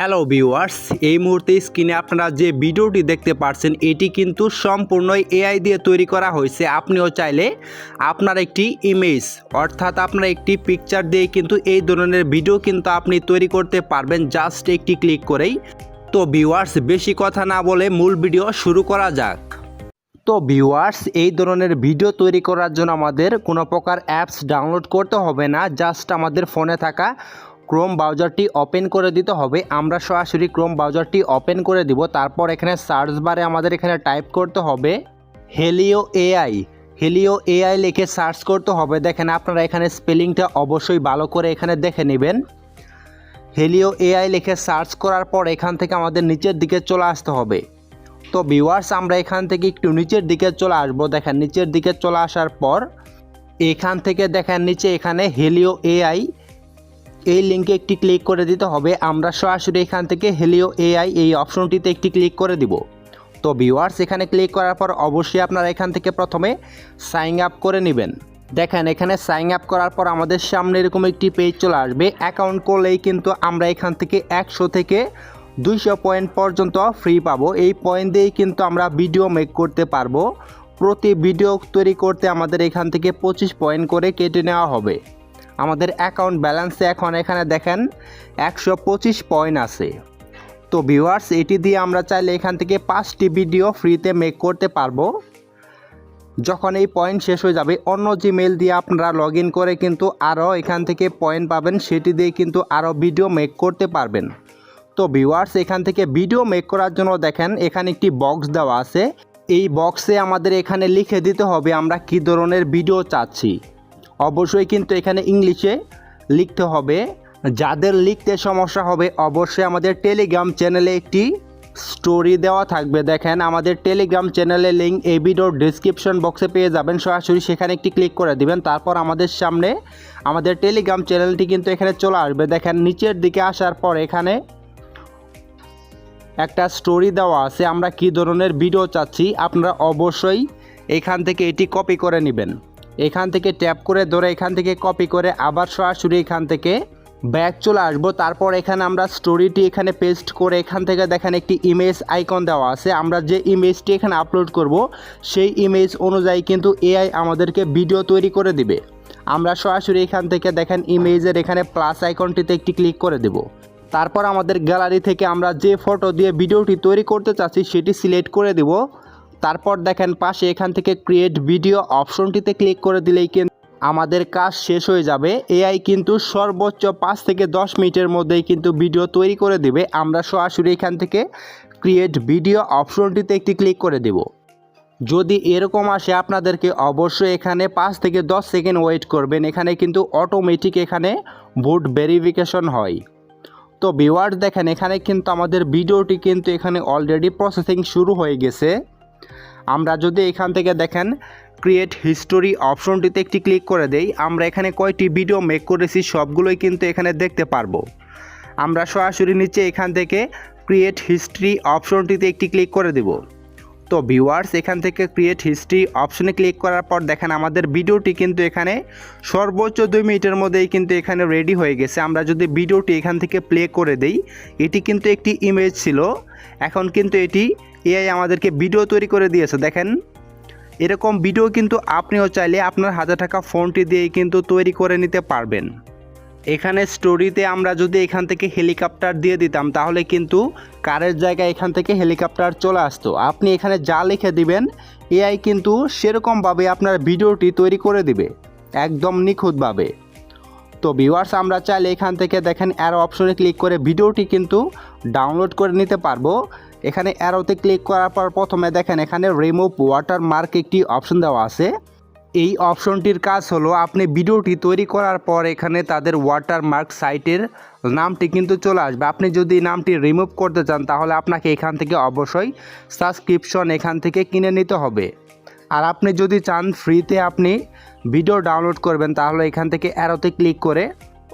Hello viewers এই মুহূর্তে স্ক্রিনে আপনারা যে ভিডিওটি দেখতে পাচ্ছেন এটি কিন্তু সম্পূর্ণ এআই দিয়ে তৈরি করা হয়েছে। আপনিও চাইলে আপনার একটি ইমেজ অর্থাৎ আপনার একটি পিকচার দিয়ে কিন্তু এই ধরনের ভিডিও কিন্তু আপনি তৈরি করতে পারবেন। জাস্ট একটি ক্লিক করেই। তো ভিউয়ার্স বেশি কথা না বলে মূল ভিডিও শুরু করা যাক। তো ভিউয়ার্স এই ধরনের ভিডিও তৈরি করার জন্য আমাদের কোনো প্রকার অ্যাপস ডাউনলোড করতে হবে না। জাস্ট আমাদের ফোনে থাকা ক্রোম ব্রাউজারটি ওপেন করে দিতে হবে। আমরা সরাসরি ক্রোম ব্রাউজারটি ওপেন করে দিব। তারপর এখানে সার্চ বারে আমাদের এখানে টাইপ করতে হবে হেলিও এআই হেলিও এআই লিখে সার্চ করতে হবে। দেখেন আপনারা এখানে স্পেলিংটা অবশ্যই ভালো করে এখানে দেখে নেবেন। হেলিও এআই লিখে সার্চ করার পর এখান থেকে আমাদের নিচের দিকে চলে আসতে হবে। তো ভিউয়ার্স আমরা এখান থেকে একটু নিচের দিকে চলে আসব। দেখেন নিচের দিকে চলে আসার পর এখান থেকে দেখেন নিচে এখানে হেলিও এআই এই লিঙ্কে একটি ক্লিক করে দিতে হবে। আমরা সরাসরি এখান থেকে হেলিও এআই এই অপশনটিতে একটি ক্লিক করে দিব। তো ভিউয়ার্স এখানে ক্লিক করার পর অবশ্যই আপনারা এখান থেকে প্রথমে সাইন আপ করে নেবেন। দেখেন, এখানে সাইন আপ করার পর আমাদের সামনে এরকম একটি পেজ চলে আসবে। অ্যাকাউন্ট করলেই কিন্তু আমরা এখান থেকে একশো থেকে দুইশো পয়েন্ট পর্যন্ত ফ্রি পাবো। এই পয়েন্ট দিয়েই কিন্তু আমরা ভিডিও মেক করতে পারব। প্রতি ভিডিও তৈরি করতে আমাদের এখান থেকে পঁচিশ পয়েন্ট করে কেটে নেওয়া হবে। আমাদের অ্যাকাউন্ট ব্যালেন্সে এখন এখানে দেখেন একশো পঁচিশ পয়েন্ট আছে। তো ভিউয়ার্স এটি দিয়ে আমরা চাইলে এখান থেকে পাঁচটি ভিডিও ফ্রিতে মেক করতে পারব। যখন এই পয়েন্ট শেষ হয়ে যাবে, অন্য জিমেল দিয়ে আপনারা লগ করে কিন্তু আরও এখান থেকে পয়েন্ট পাবেন, সেটি দিয়ে কিন্তু আরও ভিডিও মেক করতে পারবেন। তো ভিউয়ার্স এখান থেকে ভিডিও মেক করার জন্য দেখেন, এখানে একটি বক্স দেওয়া আছে। এই বক্সে আমাদের এখানে লিখে দিতে হবে আমরা কী ধরনের ভিডিও চাচ্ছি। অবশ্যই কিন্তু এখানে ইংলিশে লিখতে হবে। যাদের লিখতে সমস্যা হবে, অবশ্যই আমাদের টেলিগ্রাম চ্যানেলে একটি স্টোরি দেওয়া থাকবে। দেখেন, আমাদের টেলিগ্রাম চ্যানেলের লিঙ্ক এই ভিডিওর ডিসক্রিপশন বক্সে পেয়ে যাবেন। সরাসরি সেখানে একটি ক্লিক করে দিবেন। তারপর আমাদের সামনে আমাদের টেলিগ্রাম চ্যানেলটি কিন্তু এখানে চলে আসবে। দেখেন, নিচের দিকে আসার পর এখানে একটা স্টোরি দেওয়া আছে। আমরা কী ধরনের ভিডিও চাচ্ছি? আপনারা অবশ্যই এখান থেকে এটি কপি করে নেবেন। এখান থেকে ট্যাপ করে ধরে এখান থেকে কপি করে আবার সরাসরি এখান থেকে ব্যাক চলে আসব। তারপর এখানে আমরা স্টোরিটি এখানে পেস্ট করে এখান থেকে দেখেন একটি ইমেজ আইকন দেওয়া আছে। আমরা যে ইমেজটি এখানে আপলোড করব, সেই ইমেজ অনুযায়ী কিন্তু এআই আমাদেরকে ভিডিও তৈরি করে দিবে। আমরা সরাসরি এখান থেকে দেখেন ইমেজের এখানে প্লাস আইকনটিতে একটি ক্লিক করে দেব। তারপর আমাদের গ্যালারি থেকে আমরা যে ফটো দিয়ে ভিডিওটি তৈরি করতে চাচ্ছি, সেটি সিলেক্ট করে দেব। তারপর দেখেন পাশে এখান থেকে ক্রিয়েট ভিডিও অপশনটিতে ক্লিক করে দিলেই কিন্তু আমাদের কাজ শেষ হয়ে যাবে। এআই কিন্তু সর্বোচ্চ পাঁচ থেকে দশ মিনিটের মধ্যেই কিন্তু ভিডিও তৈরি করে দেবে। আমরা সরাসরি এখান থেকে ক্রিয়েট ভিডিও অপশনটিতে একটি ক্লিক করে দেব। যদি এরকম আসে, আপনাদেরকে অবশ্যই এখানে পাঁচ থেকে দশ সেকেন্ড ওয়েট করবেন। এখানে কিন্তু অটোমেটিক এখানে ভোট ভেরিফিকেশন হয়। তো ভিউয়ার্স দেখেন, এখানে কিন্তু আমাদের ভিডিওটি কিন্তু এখানে অলরেডি প্রসেসিং শুরু হয়ে গেছে। আমরা যদি এখান থেকে দেখেন ক্রিয়েট হিস্টোরি অপশনটিতে একটি ক্লিক করে দেই, আমরা এখানে কয়টি ভিডিও মেক করেছি সবগুলোই কিন্তু এখানে দেখতে পারব। আমরা সরাসরি নিচে এখান থেকে ক্রিয়েট হিস্ট্রি অপশনটিতে একটি ক্লিক করে দেব। তো ভিউয়ার্স এখান থেকে ক্রিয়েট হিস্ট্রি অপশনে ক্লিক করার পর দেখেন আমাদের ভিডিওটি কিন্তু এখানে সর্বোচ্চ দুই মিনিটের মধ্যেই কিন্তু এখানে রেডি হয়ে গেছে। আমরা যদি ভিডিওটি এখান থেকে প্লে করে দেই, এটি কিন্তু একটি ইমেজ ছিল। এখন কিন্তু এটি এআই আমাদেরকে ভিডিও তৈরি করে দিয়েছে, দেখেন। এরকম ভিডিও কিন্তু আপনিও চাইলে আপনার হাতে থাকা ফোনটি দিয়েই কিন্তু তৈরি করে নিতে পারবেন। এখানে স্টোরিতে আমরা যদি এখান থেকে হেলিকপ্টার দিয়ে দিতাম, তাহলে কিন্তু কারের জায়গায় এখান থেকে হেলিকপ্টার চলে আসতো। আপনি এখানে যা লিখে দিবেন, এআই কিন্তু সেরকমভাবে আপনার ভিডিওটি তৈরি করে দিবে, একদম নিখুঁতভাবে। তো ভিউয়ার্স আমরা চাইলে এখান থেকে দেখেন অ্যারো অপশনে ক্লিক করে ভিডিওটি কিন্তু ডাউনলোড করে নিতে পারব। এখানে অ্যারোতে ক্লিক করার পর প্রথমে দেখেন এখানে রিমুভ ওয়াটার মার্ক একটি অপশন দেওয়া আছে। এই অপশনটির কাজ হলো আপনি ভিডিওটি তৈরি করার পর এখানে তাদের ওয়াটার মার্ক সাইটের নামটি কিন্তু চলে আসবে। আপনি যদি নামটি রিমুভ করতে চান তাহলে আপনাকে এখান থেকে অবশ্যই সাবস্ক্রিপশন এখান থেকে কিনে নিতে হবে। আর আপনি যদি চান ফ্রিতে আপনি ভিডিও ডাউনলোড করবেন তাহলে এখান থেকে অ্যারোতে ক্লিক করে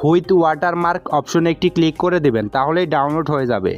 হুইথ ওয়াটারমার্ক অপশনে একটি ক্লিক করে দেবেন, তাহলেই ডাউনলোড হয়ে যাবে।